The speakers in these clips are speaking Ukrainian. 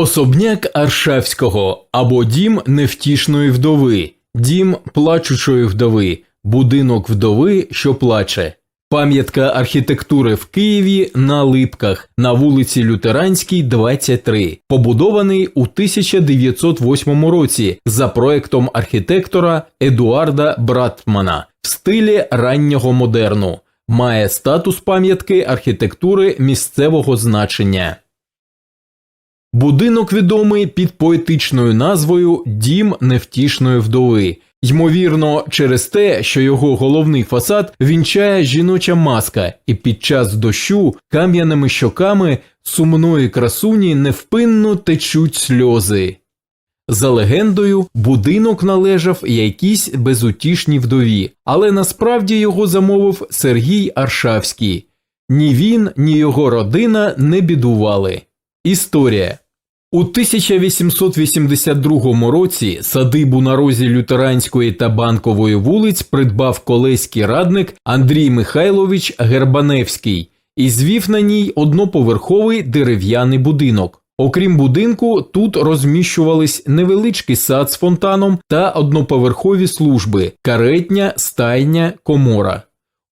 Особняк Аршавського або дім невтішної вдови, дім плачучої вдови, будинок вдови, що плаче. Пам'ятка архітектури в Києві на Липках на вулиці Лютеранській, 23, побудований у 1908 році за проектом архітектора Едуарда Братмана в стилі раннього модерну. Має статус пам'ятки архітектури місцевого значення. Будинок відомий під поетичною назвою Дім невтішної вдови. Ймовірно, через те, що його головний фасад вінчає жіноча маска, і під час дощу кам'яними щоками сумної красуні невпинно течуть сльози. За легендою, будинок належав якійсь безутішній вдові, але насправді його замовив Сергій Аршавський. Ні він, ні його родина не бідували. Історія у 1882 році садибу на розі Лютеранської та Банкової вулиць придбав колеський радник Андрій Михайлович Гербаневський і звів на ній одноповерховий дерев'яний будинок. Окрім будинку, тут розміщувались невеличкий сад з фонтаном та одноповерхові служби каретня, стайня, комора.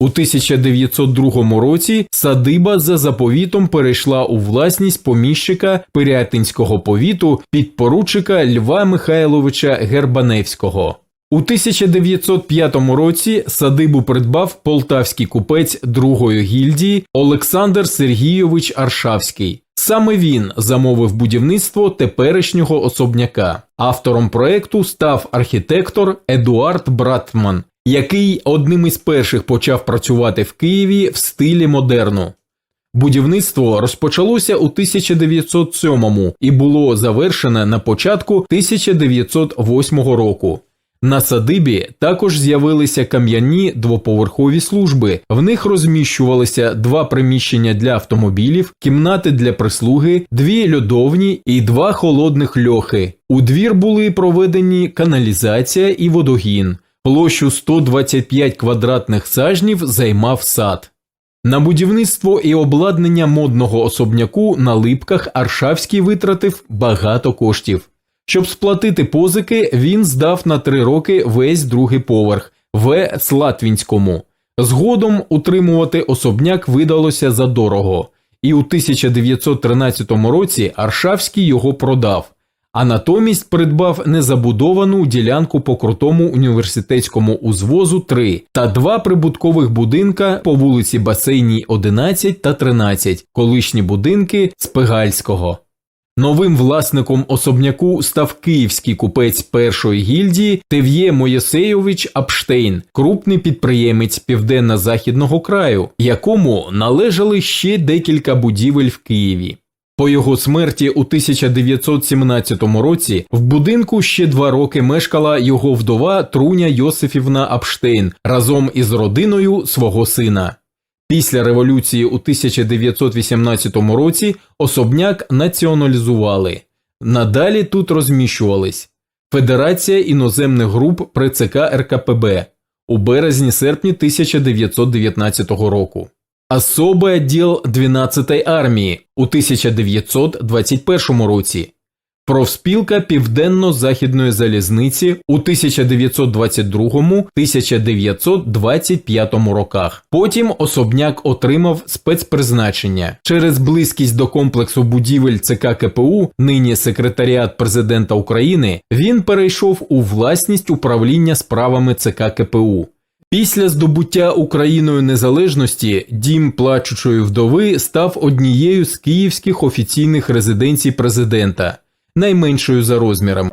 У 1902 році садиба за заповітом перейшла у власність поміщика Пирятинського повіту підпоручика Льва Михайловича Гербаневського. У 1905 році садибу придбав полтавський купець другої гільдії Олександр Сергійович Аршавський. Саме він замовив будівництво теперішнього особняка. Автором проекту став архітектор Едуард Братман, який одним із перших почав працювати в Києві в стилі модерну. Будівництво розпочалося у 1907 і було завершене на початку 1908 року. На садибі також з'явилися кам'яні двоповерхові служби. В них розміщувалися два приміщення для автомобілів, кімнати для прислуги, дві льодовні і два холодних льохи. У двір були проведені каналізація і водогін. Площу 125 квадратних сажнів займав сад. На будівництво і обладнання модного особняку на липках Аршавський витратив багато коштів. Щоб сплатити позики, він здав на три роки весь другий поверх в Слатвінському. Згодом утримувати особняк видалося задорого, і у 1913 році Аршавський його продав, а натомість придбав незабудовану ділянку по крутому університетському узвозу 3 та два прибуткових будинка по вулиці Басейній 11 та 13, колишні будинки Спигальського. Новим власником особняку став київський купець першої гільдії Тев'є Моєсейович Апштейн, крупний підприємець південно-західного краю, якому належали ще декілька будівель в Києві. По його смерті у 1917 році в будинку ще два роки мешкала його вдова Труня Йосифівна Апштейн разом із родиною свого сина. Після революції у 1918 році особняк націоналізували. Надалі тут розміщувались Федерація іноземних груп при ЦК РКПБ у березні серпні 1919 року. Особий відділ 12-ї армії у 1921 році, профспілка Південно-Західної залізниці у 1922-1925 роках. Потім особняк отримав спецпризначення через близькість до комплексу будівель ЦК КПУ, нині секретаріат президента України. Він перейшов у власність управління справами ЦК КПУ. Після здобуття Україною незалежності дім плачучої вдови став однією з київських офіційних резиденцій президента, найменшою за розміром.